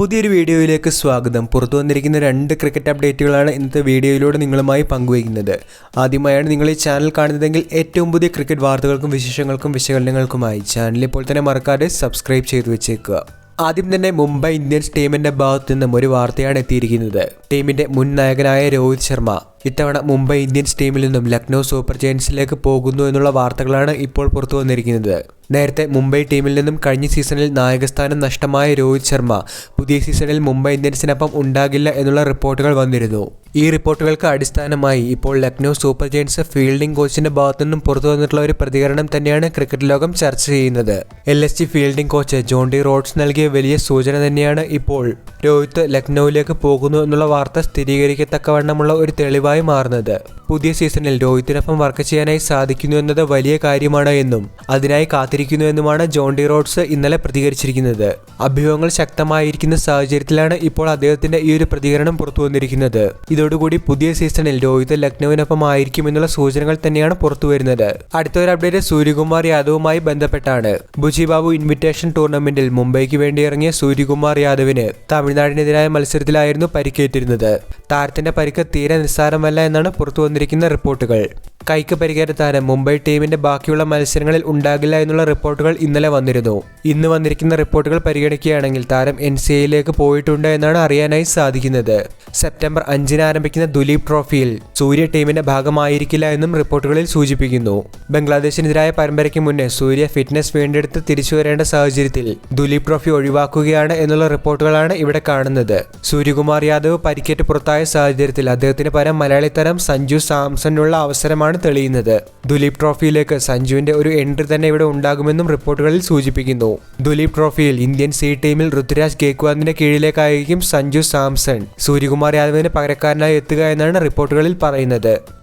പുതിയൊരു വീഡിയോയിലേക്ക് സ്വാഗതം. പുറത്തു വന്നിരിക്കുന്ന രണ്ട് ക്രിക്കറ്റ് അപ്ഡേറ്റുകളാണ് ഇന്നത്തെ വീഡിയോയിലൂടെ നിങ്ങളുമായി പങ്കുവയ്ക്കുന്നത്. ആദ്യമായാണ് നിങ്ങൾ ഈ ചാനൽ കാണുന്നതെങ്കിൽ ഏറ്റവും പുതിയ ക്രിക്കറ്റ് വാർത്തകൾക്കും വിശേഷങ്ങൾക്കും വിശകലനങ്ങൾക്കുമായി ചാനൽ ഇപ്പോൾ തന്നെ മറക്കാതെ സബ്സ്ക്രൈബ് ചെയ്തു വെച്ചേക്കുക. ആദ്യം തന്നെ മുംബൈ ഇന്ത്യൻസ് ടീമിന്റെ ഭാഗത്തു നിന്നും ഒരു വാർത്തയാണ് എത്തിയിരിക്കുന്നത്. ടീമിന്റെ മുൻ നായകനായ രോഹിത് ശർമ്മ ഇത്തവണ മുംബൈ ഇന്ത്യൻസ് ടീമിൽ നിന്നും ലക്നൗ സൂപ്പർ ജയൻസിലേക്ക് പോകുന്നു എന്നുള്ള വാർത്തകളാണ് ഇപ്പോൾ പുറത്തു വന്നിരിക്കുന്നത്. നേരത്തെ മുംബൈ ടീമിൽ നിന്നും കഴിഞ്ഞ സീസണിൽ നായകസ്ഥാനം നഷ്ടമായ രോഹിത് ശർമ്മ പുതിയ സീസണിൽ മുംബൈ ഇന്ത്യൻസിനൊപ്പം ഉണ്ടാകില്ല എന്നുള്ള റിപ്പോർട്ടുകൾ വന്നിരുന്നു. ഈ റിപ്പോർട്ടുകൾക്ക് അടിസ്ഥാനമായി ഇപ്പോൾ ലക്നൗ സൂപ്പർ ജയൻസ് ഫീൽഡിംഗ് കോച്ചിന്റെ ഭാഗത്തു നിന്നും പുറത്തു വന്നിട്ടുള്ള ഒരു പ്രതികരണം തന്നെയാണ് ക്രിക്കറ്റ് ലോകം ചർച്ച ചെയ്യുന്നത്. L S G fielding coach Jonty Rhodes നൽകിയ വലിയ സൂചന തന്നെയാണ് ഇപ്പോൾ രോഹിത് ലക്നൌവിലേക്ക് പോകുന്നു എന്നുള്ള വാർത്ത സ്ഥിരീകരിക്കത്തക്കവണ്ണമുള്ള ഒരു തെളിവായി മാറുന്നത്. പുതിയ സീസണിൽ രോഹിത്തിനൊപ്പം വർക്ക് ചെയ്യാനായി സാധിക്കുന്നു എന്നത് വലിയ കാര്യമാണ് എന്നും അതിനായി കാത്തിരിക്കുന്നു എന്നുമാണ് ജോൺ ഡി റോഡ്സ് ഇന്നലെ പ്രതികരിച്ചിരിക്കുന്നത്. അഭ്യൂഹങ്ങൾ ശക്തമായിരിക്കുന്ന സാഹചര്യത്തിലാണ് ഇപ്പോൾ അദ്ദേഹത്തിന്റെ ഈ ഒരു പ്രതികരണം പുറത്തു വന്നിരിക്കുന്നത്. ഇതോടുകൂടി പുതിയ സീസണിൽ രോഹിത് ലക്നൌവിനൊപ്പം ആയിരിക്കും എന്നുള്ള സൂചനകൾ തന്നെയാണ് പുറത്തുവരുന്നത് അടുത്ത ഒരു അപ്ഡേറ്റ് സൂര്യകുമാർ യാദവുമായി ബന്ധപ്പെട്ടാണ്. ബുജി ബാബു ഇൻവിറ്റേഷൻ ടൂർണമെന്റിൽ മുംബൈക്ക് വേണ്ടി ഇറങ്ങിയ സൂര്യകുമാർ യാദവിന് തമിഴ്നാടിനെതിരായ മത്സരത്തിലായിരുന്നു പരിക്കേറ്റിരുന്നത്. താരത്തിന്റെ പരിക്ക് തീരെ നിസ്സാരമല്ല എന്നാണ് പുറത്തു വന്നിരിക്കുന്ന റിപ്പോർട്ടുകൾ. കൈക്ക് പരിക്കേറ്റ താരം മുംബൈ ടീമിന്റെ ബാക്കിയുള്ള മത്സരങ്ങളിൽ ഉണ്ടാകില്ല എന്നുള്ള റിപ്പോർട്ടുകൾ ഇന്നലെ വന്നിരുന്നു. ഇന്ന് വന്നിരിക്കുന്ന റിപ്പോർട്ടുകൾ പരിഗണിക്കുകയാണെങ്കിൽ താരം എൻ സി എയിലേക്ക് പോയിട്ടുണ്ട് എന്നാണ് അറിയാനായി സാധിക്കുന്നത്. സെപ്റ്റംബർ അഞ്ചിന് ആരംഭിക്കുന്ന ദുലീപ് ട്രോഫിയിൽ സൂര്യ ടീമിന്റെ ഭാഗമായിരിക്കില്ല എന്നും റിപ്പോർട്ടുകളിൽ സൂചിപ്പിക്കുന്നു. ബംഗ്ലാദേശിനെതിരായ പരമ്പരയ്ക്ക് മുന്നേ സൂര്യ ഫിറ്റ്നസ് വീണ്ടെടുത്ത് തിരിച്ചു വരേണ്ട സാഹചര്യത്തിൽ ദുലീപ് ട്രോഫി ഒഴിവാക്കുകയാണ് എന്നുള്ള റിപ്പോർട്ടുകളാണ് ഇവിടെ കാണുന്നത്. സൂര്യകുമാർ യാദവ് പരിക്കേറ്റ് പുറത്തായ സാഹചര്യത്തിൽ അദ്ദേഹത്തിന് പരം മലയാളി താരം സഞ്ജു സാംസണിനുള്ള അവസരമാണ് തെളിയുന്നത്. ദുലീപ് ട്രോഫിയിലേക്ക് സഞ്ജുവിന്റെ ഒരു എൻട്രി തന്നെ ഇവിടെ ഉണ്ടാകുമെന്നും റിപ്പോർട്ടുകളിൽ സൂചിപ്പിക്കുന്നു. ദുലീപ് ട്രോഫിയിൽ ഇന്ത്യൻ സി ടീമിൽ ഋതുരാജ് ഗേക്വാദിന്റെ കീഴിലേക്കായിരിക്കും സഞ്ജു സാംസൺ. സൂര്യകുമാർ യാദവിന് പകരക്കാരനായി എത്തുക എന്നാണ് റിപ്പോർട്ടുകളിൽ പറയുന്നത്.